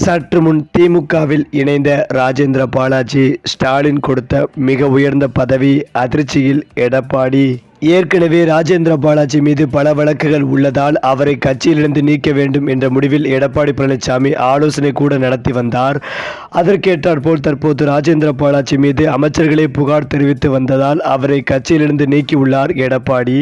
சற்று முன் திமுகவில் இணைந்த ராஜேந்திர பாலாஜி ஸ்டாலின் கொடுத்த மிக உயர்ந்த பதவி அதிர்ச்சியில் எடப்பாடி. ஏற்கனவே ராஜேந்திர பாலாஜி மீது பல வழக்குகள் உள்ளதால் அவரை கட்சியிலிருந்து நீக்க வேண்டும் என்ற முடிவில் எடப்பாடி பழனிசாமி ஆலோசனை கூட நடத்தி வந்தார். அதற்கேற்றாற்போல் தற்போது ராஜேந்திர பாலாஜி மீது அமைச்சர்களே புகார் தெரிவித்து வந்ததால் அவரை கட்சியிலிருந்து நீக்கியுள்ளார் எடப்பாடி.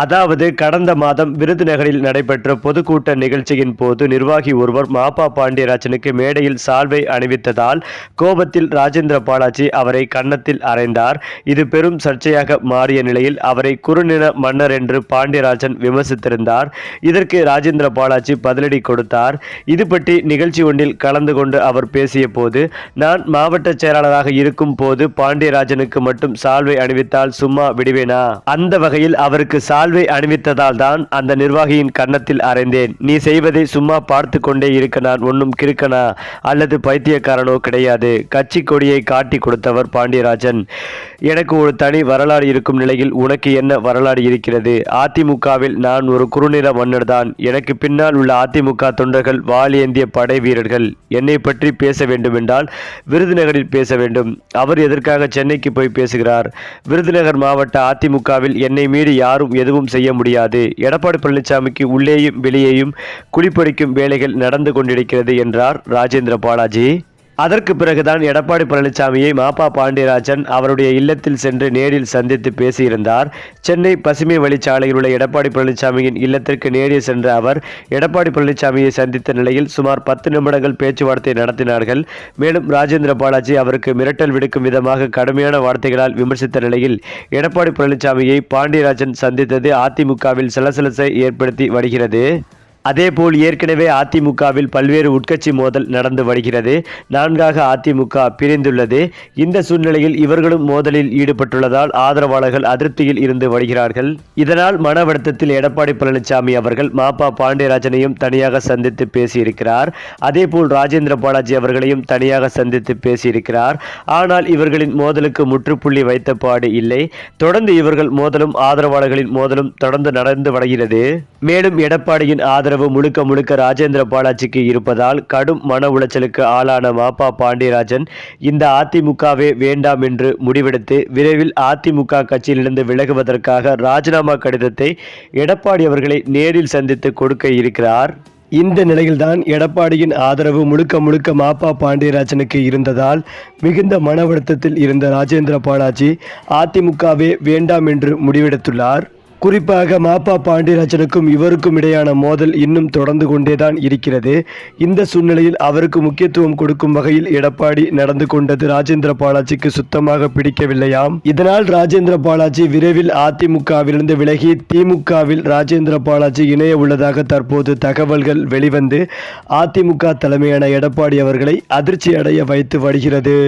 அதாவது கடந்த மாதம் விருதுநகரில் நடைபெற்ற பொதுக்கூட்ட நிகழ்ச்சியின் போது நிர்வாகி ஒருவர் மாப்பா பாண்டியராஜனுக்கு மேடையில் சால்வை அணிவித்ததால் கோபத்தில் ராஜேந்திர பாலாஜி அவரை கன்னத்தில் அறைந்தார். இது பெரும் சர்ச்சையாக மாறிய நிலையில் அவரை குறுநில மன்னர் என்று பாண்டியராஜன் விமர்சித்திருந்தார். இதற்கு ராஜேந்திர பாலாஜி பதிலடி கொடுத்தார். இது பற்றி நிகழ்ச்சி ஒன்றில் கலந்து கொண்டு அவர் பேசிய போது நான் மாவட்ட செயலாளராக இருக்கும் போது பாண்டியராஜனுக்கு மட்டும் சால்வை அணிவித்தால் சும்மா விடுவேனா? அந்த வகையில் அவருக்கு சால்வை அணிவித்ததால் தான் அந்த நிர்வாகியின் கன்னத்தில் அறைந்தேன் நீ செய்வதை சும்மா பார்த்து கொண்டே இருக்க நான் ஒன்றும் கிறுக்கனா? அல்லது பைத்தியக்காரனோ கிடையாது. கட்சி கொடியை காட்டி கொடுத்தவர் பாண்டியராஜன். எனக்கு ஒரு தனி வரலாறு இருக்கும் நிலையில் உனக்கு என்ன வரலாறு இருக்கிறது? அதிமுகவில் நான் ஒரு குறுநில மன்னர் தான் எனக்கு பின்னால் உள்ள அதிமுக தொண்டர்கள் வாலியேந்திய படை வீரர்கள். என்னை பற்றி பேச வேண்டுமென்றால் விருதுநகரில் பேச வேண்டும். அவர் எதற்காக சென்னைக்கு போய் பேசுகிறார்? விருதுநகர் மாவட்ட அதிமுகவில் என்னை மீறி யாரும் எதுவும் செய்ய முடியாது. எடப்பாடி பழனிசாமிக்கு உள்ளேயும் வெளியேயும் குளிப்படிக்கும் வேலைகள் நடந்து கொண்டிருக்கிறது என்றார் ராஜேந்திர பாலாஜி. அதற்கு பிறகுதான் எடப்பாடி பழனிசாமியை மாப்பா பாண்டியராஜன் அவருடைய இல்லத்தில் சென்று நேரில் சந்தித்து பேசியிருந்தார். சென்னை பசுமை வழிச்சாலையில் உள்ள எடப்பாடி பழனிசாமியின் இல்லத்திற்கு நேரில் சென்ற அவர் எடப்பாடி பழனிசாமியை சந்தித்த நிலையில் சுமார் பத்து நிமிடங்கள் பேச்சுவார்த்தை நடத்தினார்கள். மேலும் ராஜேந்திர பாலாஜி அவருக்கு மிரட்டல் விடுக்கும் விதமாக கடுமையான வார்த்தைகளால் விமர்சித்த நிலையில் எடப்பாடி பழனிசாமியை பாண்டியராஜன் சந்தித்தது அதிமுகவில் சலசலசை ஏற்படுத்தி வருகிறது. அதேபோல் ஏற்கனவே அதிமுகவில் பல்வேறு உட்கட்சி மோதல் நடந்து வருகிறது. நான்காக அதிமுக பிரிந்துள்ளது. இந்த சூழ்நிலையில் இவர்களும் மோதலில் ஈடுபட்டுள்ளதால் ஆதரவாளர்கள் அதிருப்தியில் இருந்து வருகிறார்கள். இதனால் மன வருத்தத்தில் எடப்பாடி பழனிசாமி அவர்கள் மாப்பா பாண்டியராஜனையும் தனியாக சந்தித்து பேசியிருக்கிறார். அதேபோல் ராஜேந்திர பாலாஜி அவர்களையும் தனியாக சந்தித்து பேசியிருக்கிறார். ஆனால் இவர்களின் மோதலுக்கு முற்றுப்புள்ளி வைத்த பாடு இல்லை. தொடர்ந்து இவர்கள் மோதலும் ஆதரவாளர்களின் மோதலும் தொடர்ந்து நடந்து வருகிறது. மேலும் எடப்பாடியின் ஆதரவு ஆதரவு முழுக்க முழுக்க ராஜேந்திர பாலாஜிக்கு இருப்பதால் கடும் மன உளைச்சலுக்கு ஆளான மாப்பா பாண்டியராஜன் இந்த அதிமுகவே வேண்டாம் என்று முடிவெடுத்து விரைவில் அதிமுக கட்சியிலிருந்து விலகுவதற்காக ராஜினாமா கடிதத்தை எடப்பாடி அவர்களை நேரில் சந்தித்து கொடுக்க இருக்கிறார். இந்த நிலையில்தான் எடப்பாடியின் ஆதரவு முழுக்க முழுக்க மாப்பா பாண்டியராஜனுக்கு இருந்ததால் மிகுந்த மன வருத்தத்தில் இருந்த ராஜேந்திர பாலாஜி அதிமுகவே வேண்டாம் என்று முடிவெடுத்துள்ளார். குறிப்பாக மாப்பா பாண்டியராஜனுக்கும் இவருக்கும் இடையான மோதல் இன்னும் தொடர்ந்து கொண்டேதான் இருக்கிறது. இந்த சூழ்நிலையில் அவருக்கு முக்கியத்துவம் கொடுக்கும் வகையில் எடப்பாடி நடந்து கொண்டது ராஜேந்திர பாலாஜிக்கு சுத்தமாக பிடிக்கவில்லையாம். இதனால் ராஜேந்திர பாலாஜி விரைவில் அதிமுகவிலிருந்து விலகி திமுகவில் ராஜேந்திர பாலாஜி இணைய உள்ளதாக தற்போது தகவல்கள் வெளிவந்து அதிமுக தலைமையான எடப்பாடி அவர்களை அதிர்ச்சி அடைய வைத்து வருகிறது.